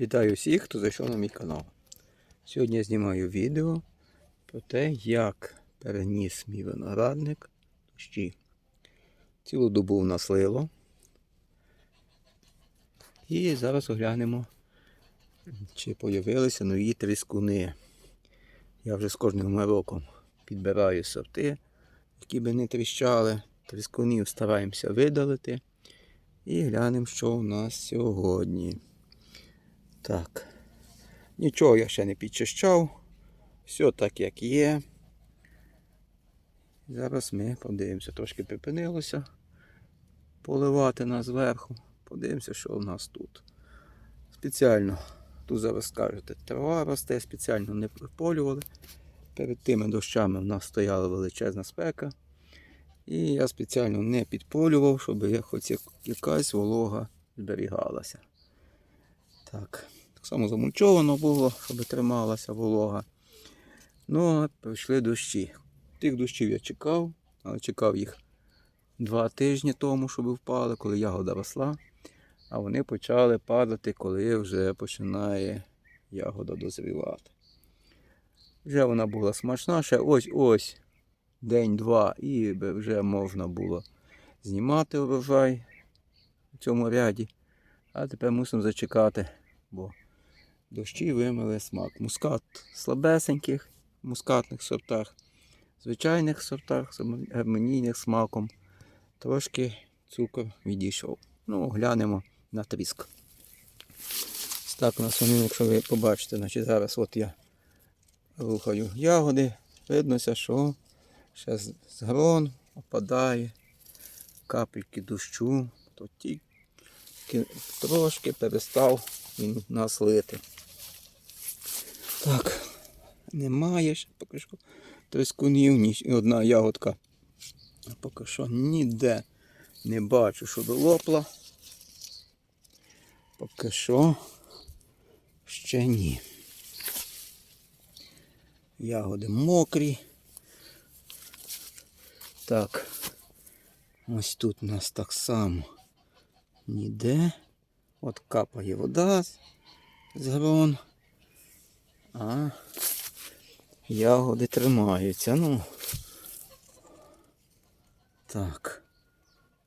Вітаю всіх, хто зайшов на мій канал. Сьогодні я знімаю відео про те, як переніс мій виноградник дощі. Цілу добу в нас лило. І зараз оглянемо, чи з'явилися нові тріскуни. Я вже з кожним роком підбираю сорти, які би не тріщали. Тріскунів стараємося видалити. І глянемо, що у нас сьогодні. Так. Нічого я ще не підчищав. Все так, як є. Зараз ми подивимося, трошки припинилося поливати нас зверху. Подивимося, що у нас тут. Спеціально, тут зараз скажете, трава росте, спеціально не приполювали. Перед тими дощами в нас стояла величезна спека. І я спеціально не підполював, щоб хоч якась волога зберігалася. Так. Так само замульчовано було, щоб трималася волога. Ну, а прийшли дощі. Тих дощів я чекав, але чекав їх два тижні тому, щоб впали, коли ягода росла. А вони почали падати, коли вже починає ягода дозрівати. Вже вона була смачна, ще ось-ось день-два, і вже можна було знімати урожай в цьому ряді. А тепер мусимо зачекати, бо дощі вимили смак. Мускат слабесеньких, мускатних сортах, звичайних сортах з гармонійним смаком. Трошки цукор відійшов. Ну, глянемо на тріск. Ось Так у нас якщо ви побачите, значить зараз от я рухаю ягоди. Виднося, що ще з грон опадає капельки дощу, то тільки трошки перестав він нас лити. Так, немає ще поки що трескунів, ні одна ягодка. Поки що ніде не бачу, щоб лопла. Поки що ще ні. Ягоди мокрі. Так, ось тут у нас так само ніде. От капає вода з- грон. А ягоди тримаються. Ну. Так.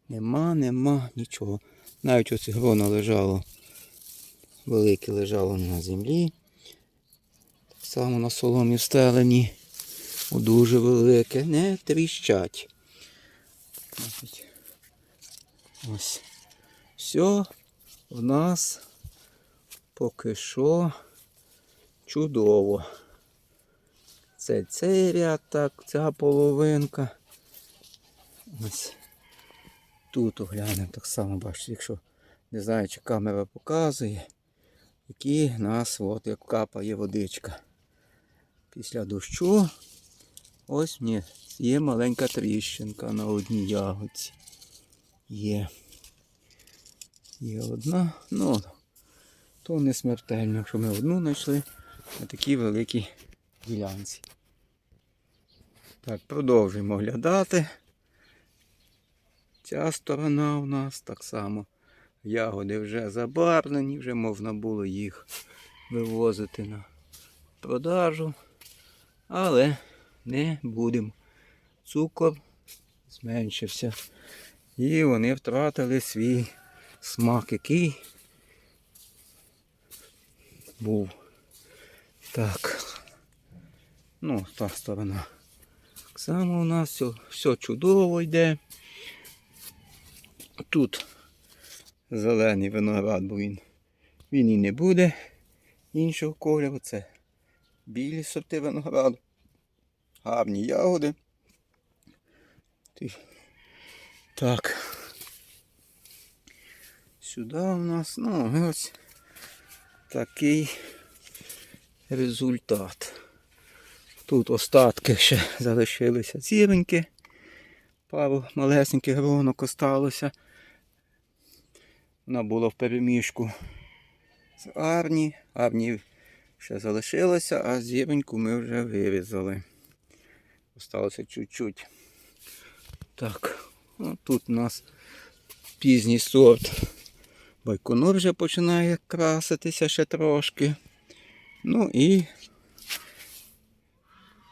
Нема, нема, нічого. Навіть ось грона лежало. Велике лежало на землі. Так само на соломі встелені. Дуже велике. Не тріщать. Ось. Все в нас поки що чудово. Це цей ряд, так, ця половинка. Ось тут оглянемо так само, бачите, якщо не знаю, чи камера показує, які нас от як капає водичка. Після дощу ось мені є маленька тріщинка на одній ягодці. Є. Є одна, ну то не смертельно, якщо ми одну знайшли на такій великій ділянці. Так, продовжуємо оглядати. Ця сторона у нас так само. Ягоди вже забарвлені, вже можна було їх вивозити на продажу. Але не будемо. Цукор зменшився. І вони втратили свій смак, який був. Так. Ну, та сторона. Так само у нас все, все чудово йде. Тут зелений виноград, бо він, він і не буде іншого кольору. Це білі сорти винограду. Гарні ягоди. Так. Сюди у нас, ну, ось такий результат. Тут остатки ще залишилися ціреньки. Пару малесеньких гронок осталося. Вона була в переміжку з Арні. Арні ще залишилося, а зіроньку ми вже вирізали. Осталося чуть-чуть. Так, ну, тут у нас пізній сорт Байконур вже починає краситися ще трошки. Ну і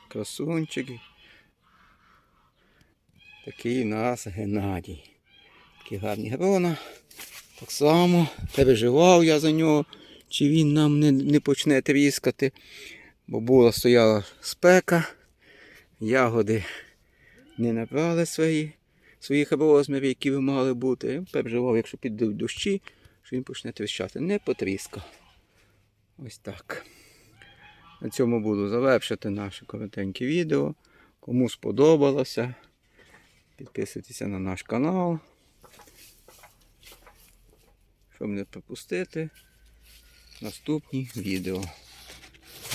красунчики. Такий у нас Геннадій. Такі гарні грона. Так само переживав я за нього, чи він нам не, не почне тріскати. Бо була стояла спека, ягоди не набрали свої, своїх розмірів, які ви мали бути. Переживав, якщо підуть дощі, що він почне тріщати. Не потріскав. Ось так. На цьому буду завершити наше коротеньке відео. Кому сподобалося, підписуйтеся на наш канал. Щоб не пропустити наступні відео.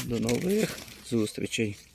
До нових зустрічей!